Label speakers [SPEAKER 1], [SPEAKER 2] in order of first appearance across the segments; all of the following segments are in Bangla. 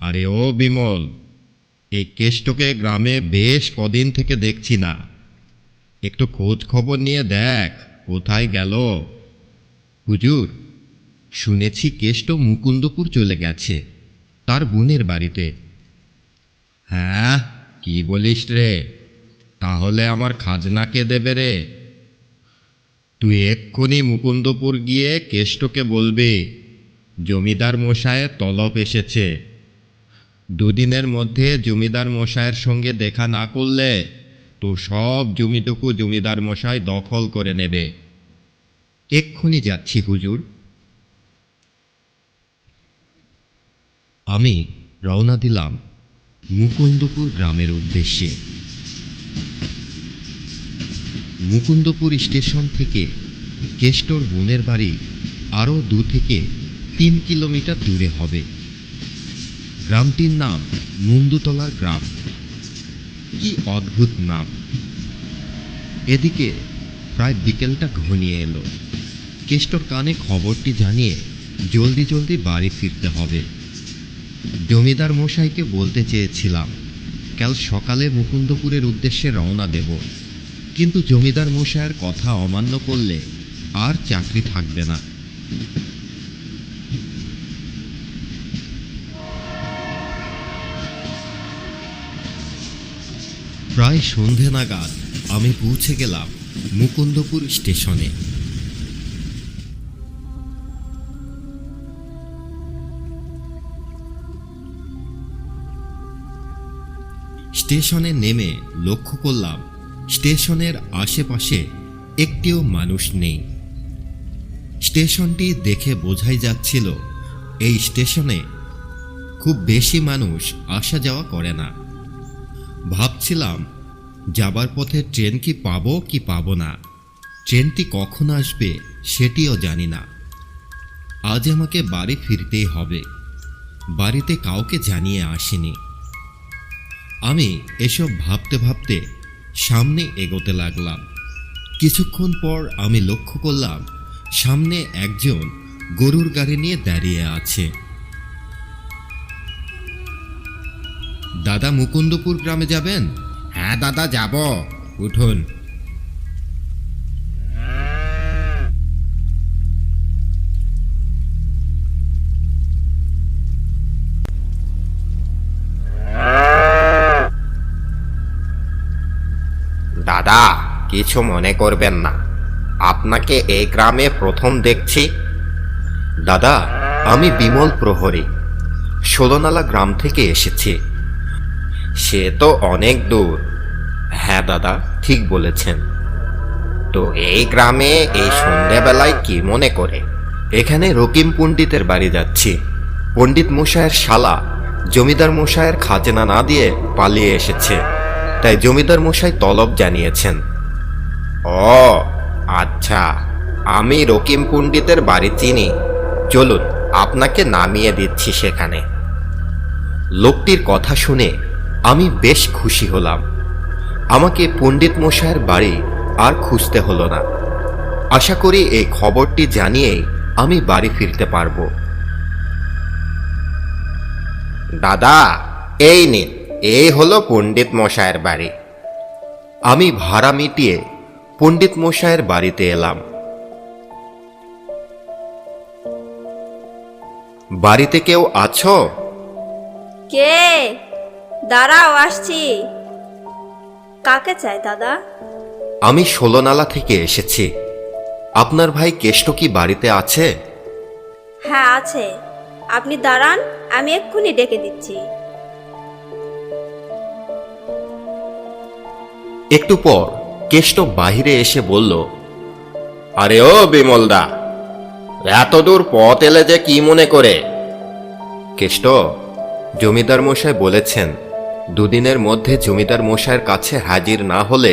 [SPEAKER 1] আরে ও বিমল, এই কেষ্টকে গ্রামে বেশ কদিন থেকে দেখছি না। একটু খোঁজ খবর নিয়ে দেখ, কোথায় গেল? হুজুর, শুনেছি কেষ্ট মুকুন্দপুর চলে গেছে, তার বোনের বাড়িতে। হ্যাঁ কি বলিস রে? তাহলে আমার খাজনা কে দেবে রে? তুই এক্ষুনি মুকুন্দপুর গিয়ে কেষ্টকে বলবি, জমিদার মশায়ের তলব এসেছে। দুদিনের মধ্যে জমিদার মশায়ের সঙ্গে দেখা না করলে তো সব জমিটুকু জমিদার মশাই দখল করে নেবে। এক্ষুনি যাচ্ছি, হুজুর। আমি রওনা দিলাম মুকুন্দপুর গ্রামের উদ্দেশ্যে। মুকুন্দপুর স্টেশন থেকে কেষ্টর বোনের বাড়ি আরও দু থেকে তিন কিলোমিটার দূরে হবে। গ্রামটির নাম মুন্দুতলার গ্রাম। কি অদ্ভুত নাম। এদিকে প্রায় বিকেলটা ঘনিয়ে এলো। কেষ্টর কানে খবরটি জানিয়ে জলদি জলদি বাড়ি ফিরতে হবে। জমিদার মশাইকে বলতে চেয়েছিলাম, কাল সকালে মুকুন্দপুরের উদ্দেশ্যে রওনা দেব। কিন্তু জমিদার মশাইয়ের কথা অমান্য করলে আর চাকরি থাকবে না। প্রায় সন্ধে নাগাদ আমি পৌঁছে গেলাম মুকুন্দপুর স্টেশনে। স্টেশনে নেমে লক্ষ্য করলাম, স্টেশনের আশেপাশে একটিও মানুষ নেই। স্টেশনটি দেখে বোঝাই যাচ্ছিল, এই স্টেশনে খুব বেশি মানুষ আসা যাওয়া করে না। ভাবছিলাম, যাবার পথে ট্রেন কি পাবো কি পাবো না। ট্রেনটি কখন আসবে সেটিও জানি না। আজ আমাকে বাড়ি ফিরতেই হবে। বাড়িতে কাউকে জানিয়ে আসিনি। আমি এসব ভাবতে ভাবতে সামনে এগোতে লাগলাম। কিছুক্ষণ পর আমি লক্ষ্য করলাম, সামনে একজন গরুর গাড়ি নিয়ে দাঁড়িয়ে আছে। দাদা মুকুন্দপুর গ্রামে যাবেন? হ্যাঁ দাদা, যাব। উঠুন।
[SPEAKER 2] দাদা, কিছু মনে করবেন না। আপনাকে এই গ্রামে প্রথম দেখছি।
[SPEAKER 1] দাদা, আমি বিমল প্রহরী। ষোলনালা গ্রাম থেকে এসেছি।
[SPEAKER 2] সে তো অনেক দূর।
[SPEAKER 1] হ্যাঁ দাদা, ঠিক বলেছেন।
[SPEAKER 2] তো এই গ্রামে এই সন্ধেবেলায় কি মনে করে?
[SPEAKER 1] এখানে রকিম পণ্ডিতের বাড়ি যাচ্ছি। পণ্ডিত মশায়ের শালা, জমিদার মশায়ের খাজনা না দিয়ে পালিয়ে এসেছে। তাই জমিদার মশাই তলব জানিয়েছেন।
[SPEAKER 2] ও আচ্ছা আমি রকিম পণ্ডিতের বাড়ি চিনি। চলুন, আপনাকে নামিয়ে দিচ্ছি সেখানে।
[SPEAKER 1] লোকটির কথা শুনে আমি বেশ খুশি হলাম। আমাকে পণ্ডিত মশায়ের বাড়ি আর খুঁজতে হলো না। আশা করি এই খবরটি জানিয়ে আমি বাড়ি ফিরতে পারব।
[SPEAKER 2] দাদা, এই নিন, এই হলো পণ্ডিত মশায়ের বাড়ি।
[SPEAKER 1] আমি ভাড়া মিটিয়ে পণ্ডিত মশায়ের বাড়িতে এলাম। বাড়িতে কেউ আছো?
[SPEAKER 3] কে? দাঁড়াও আসছি। কাকে চাই দাদা?
[SPEAKER 1] আমি ষোলনালা থেকে এসেছি। আপনার ভাই কেষ্ট কি বাড়িতে আছে?
[SPEAKER 3] হ্যাঁ আছে। আপনি দাঁড়ান আমি এক্ষুনি ডেকে দিচ্ছি।
[SPEAKER 1] একটু পর কেষ্ট বাহিরে এসে বলল
[SPEAKER 2] আরে ও বিমলদা এত দূর পথ এলে যে কি মনে করে?
[SPEAKER 1] কেষ্ট জমিদার মশাই বলেছেন দুদিনের মধ্যে জমিদার মশাইয়ের কাছে হাজির না হলে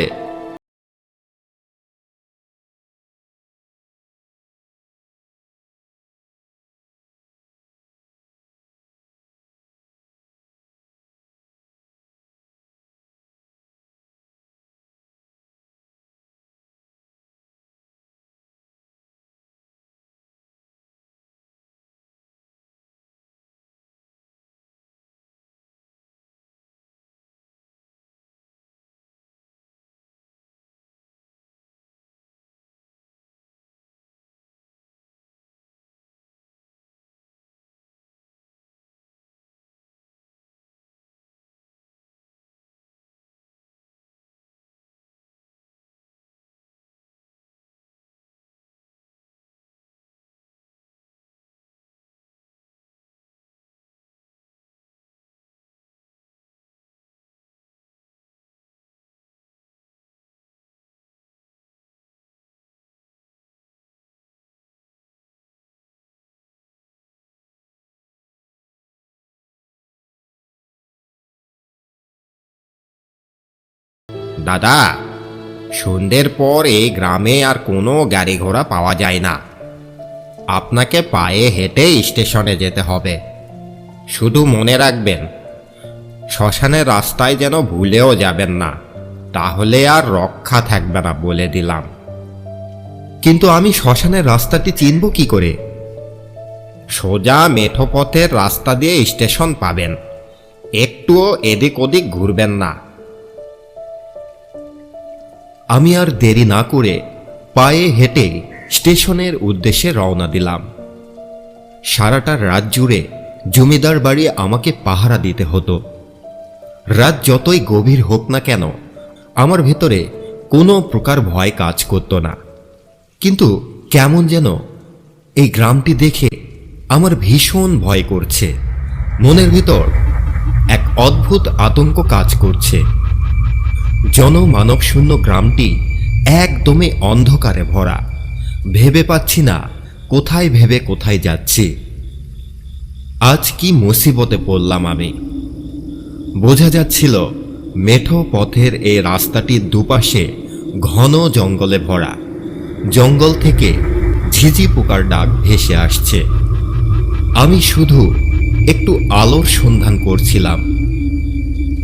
[SPEAKER 2] দাদা, সন্ধ্যের পর এই গ্রামে আর কোনো গাড়ি ঘোড়া পাওয়া যায় না। আপনাকে পায়ে হেঁটে স্টেশনে যেতে হবে। শুধু মনে রাখবেন, শ্মশানের রাস্তায় যেন ভুলেও যাবেন না, তাহলে আর রক্ষা থাকবে না বলে দিলাম।
[SPEAKER 1] কিন্তু আমি শ্মশানের রাস্তাটি চিনব কি করে?
[SPEAKER 2] সোজা মেঠো পথের রাস্তা দিয়ে স্টেশন পাবেন। একটুও এদিক ওদিক ঘুরবেন না।
[SPEAKER 1] আমি আর দেরি না করে পায়ে হেঁটে স্টেশনের উদ্দেশ্যে রওনা দিলাম। সারাটা রাত জুড়ে জমিদার বাড়ি আমাকে পাহারা দিতে হতো। রাত যতই গভীর হোক না কেন, আমার ভেতরে কোনো প্রকার ভয় কাজ করতো না। কিন্তু কেমন যেন এই গ্রামটি দেখে আমার ভীষণ ভয় করছে। মনের ভিতর এক অদ্ভুত আতঙ্ক কাজ করছে। জনমানব শূন্য গ্রামটি একদমই অন্ধকারে ভরা। ভেবে পাচ্ছি না কোথায় ভেবে কোথায় যাচ্ছি। আজ কি মুসিবতে পড়লাম আমি? বোঝা যাচ্ছিল মেঠো পথের এই রাস্তাটির দুপাশে ঘন জঙ্গলে ভরা। জঙ্গল থেকে ঝিঝি পোকার ডাক ভেসে আসছে। আমি শুধু একটু আলোর সন্ধান করছিলাম।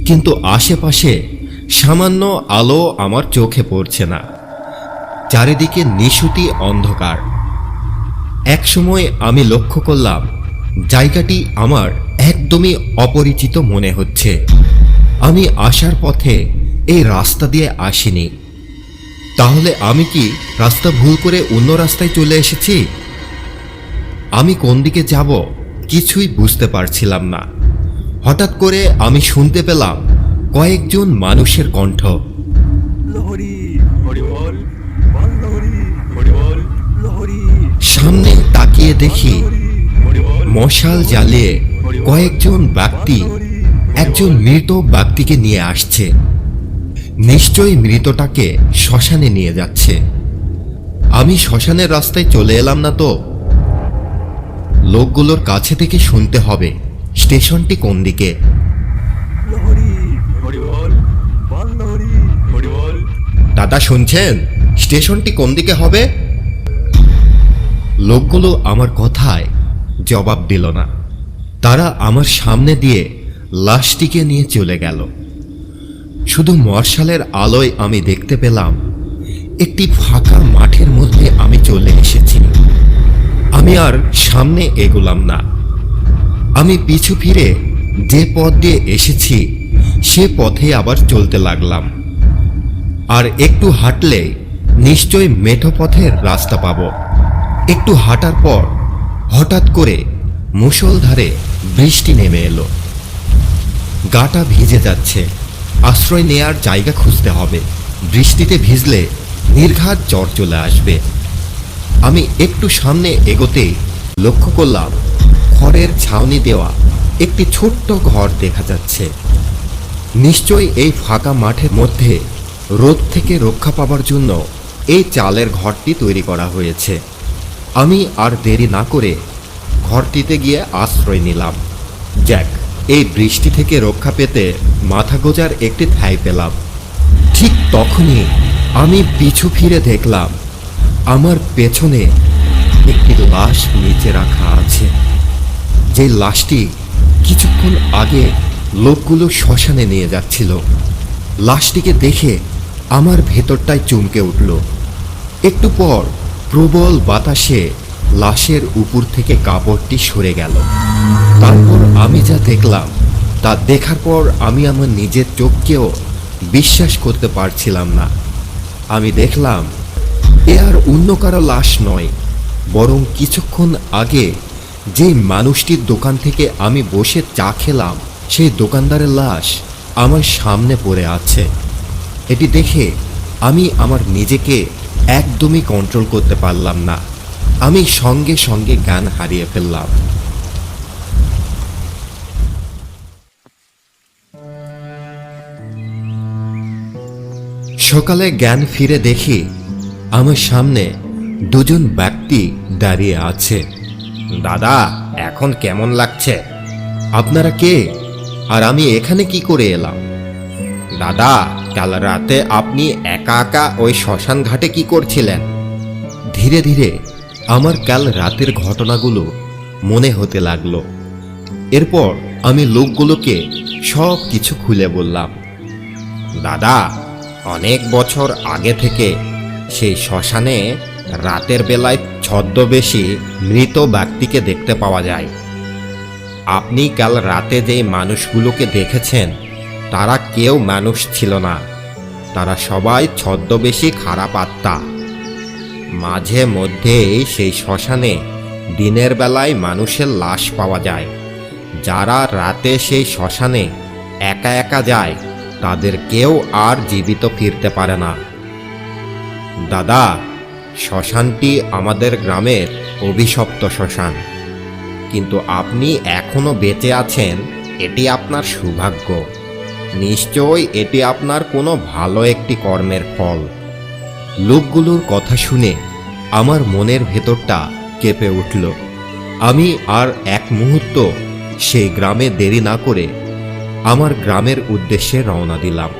[SPEAKER 1] কিন্তু আশেপাশে সামান্য আলো আমার চোখে পড়ছে না। চারিদিকে নিশুতি অন্ধকার। একসময় আমি লক্ষ্য করলাম, জায়গাটি আমার একদমই অপরিচিত মনে হচ্ছে। আমি আসার পথে এই রাস্তা দিয়ে আসিনি। তাহলে আমি কি রাস্তা ভুল করে অন্য রাস্তায় চলে এসেছি? আমি কোন দিকে যাব কিছুই বুঝতে পারছিলাম না। হঠাৎ করে আমি শুনতে পেলাম কয়েকজন মানুষের কণ্ঠ। সামনে তাকিয়ে দেখি মশাল জ্বালিয়ে কয়েকজন ব্যক্তি একজন মৃত ব্যক্তিকে নিয়ে আসছে। নিশ্চয়ই মৃতটাকে শ্মশানে নিয়ে যাচ্ছে। আমি শ্মশানের রাস্তায় চলে এলাম না তো? লোকগুলোর কাছে থেকে শুনতে হবে স্টেশনটি কোন দিকে? দাদা শুনছেন? স্টেশনটি কোন দিকে হবে? লোকগুলো আমার কথায় জবাব দিল না। তারা আমার সামনে দিয়ে লাশটিকে নিয়ে চলে গেল। শুধু মশালের আলোয় আমি দেখতে পেলাম, একটি ফাঁকা মাঠের মধ্যে আমি চলে এসেছি। আমি আর সামনে এগোলাম না। আমি পিছু ফিরে যে পথ দিয়ে এসেছি, সে পথে আবার চলতে লাগলাম। আর একটু হাঁটলে নিশ্চয় মেঠো পথের রাস্তা পাব। একটু হাঁটার পর হঠাৎ করে মুষলধারে বৃষ্টি নেমে এলো। গাটা ভিজে যাচ্ছে। আশ্রয় নেয়ার জায়গা খুঁজতে হবে। বৃষ্টিতে ভিজলে নির্ঘাত জ্বর চলে আসবে। আমি একটু সামনে এগোতেই লক্ষ্য করলাম, খড়ের ছাউনি দেওয়া একটি ছোট্ট ঘর দেখা যাচ্ছে। নিশ্চয়ই এই ফাঁকা মাঠের মধ্যে রোদ থেকে রক্ষা পাবার জন্য এই চালের ঘরটি তৈরি করা হয়েছে। আমি আর দেরি না করে ঘরটিতে গিয়ে আশ্রয় নিলাম। জ্যাক এই বৃষ্টি থেকে রক্ষা পেতে মাথা গোজার একটি ঠাঁই পেলাম। ঠিক তখনই আমি পিছু ফিরে দেখলাম, আমার পেছনে একটি লাশ নিচে রাখা আছে। যে লাশটি কিছুক্ষণ আগে লোকগুলো শ্মশানে নিয়ে যাচ্ছিল। লাশটিকে দেখে আমার ভেতরটায় চমকে উঠল। একটু পর প্রবল বাতাসে লাশের উপর থেকে কাপড়টি সরে গেল। তারপর আমি যা দেখলাম, তা দেখার পর আমি আমার নিজের চোখকেও বিশ্বাস করতে পারছিলাম না। আমি দেখলাম, এ আর অন্য কারও লাশ নয়, বরং কিছুক্ষণ আগে যে মানুষটির দোকান থেকে আমি বসে চা খেলাম, সেই দোকানদারের লাশ আমার সামনে পড়ে আছে। এটি দেখে আমি আমার নিজেকে একদমই কন্ট্রোল করতে পারলাম না। আমি সঙ্গে সঙ্গে জ্ঞান হারিয়ে ফেললাম। সকালে জ্ঞান ফিরে দেখি আমার সামনে দুজন ব্যক্তি দাঁড়িয়ে আছে।
[SPEAKER 2] দাদা এখন কেমন লাগছে?
[SPEAKER 1] আপনারা কে? আর আমি এখানে কি করে এলাম?
[SPEAKER 2] দাদা
[SPEAKER 1] কাল রাতে আপনি একা একা ওই শ্মশান ঘাটে কি করছিলেন?
[SPEAKER 4] ধীরে ধীরে আমার কাল রাতের ঘটনাগুলো মনে হতে লাগল। এরপর আমি লোকগুলোকে সব কিছু খুলে বললাম,
[SPEAKER 1] দাদা, অনেক বছর আগে থেকে সেই শ্মশানে রাতের বেলায় ছদ্মবেশী মৃত ব্যক্তিকে দেখতে পাওয়া যায়। আপনি কাল রাতে যেই মানুষগুলোকে দেখেছেন তারা কেউ মানুষ ছিল না। তারা সবাই ছদ্মবেশী খারাপ আত্মা। মাঝে মধ্যেই সেই শ্মশানে দিনের বেলায় মানুষের লাশ পাওয়া যায়। যারা রাতে সেই শ্মশানে একা একা যায়, তাদের কেউ আর জীবিত ফিরতে পারে না। দাদা, শ্মশানটি আমাদের গ্রামের অভিশপ্ত শ্মশান। কিন্তু আপনি এখনও বেঁচে আছেন, এটি আপনার সৌভাগ্য। নিশ্চয়ই এটি আপনার কোনো ভালো একটি কর্মের ফল।
[SPEAKER 4] লোকগুলোর কথা শুনে আমার মনের ভেতরটা কেঁপে উঠল। আমি আর এক মুহূর্ত সেই গ্রামে দেরি না করে আমার গ্রামের উদ্দেশ্যে রওনা দিলাম।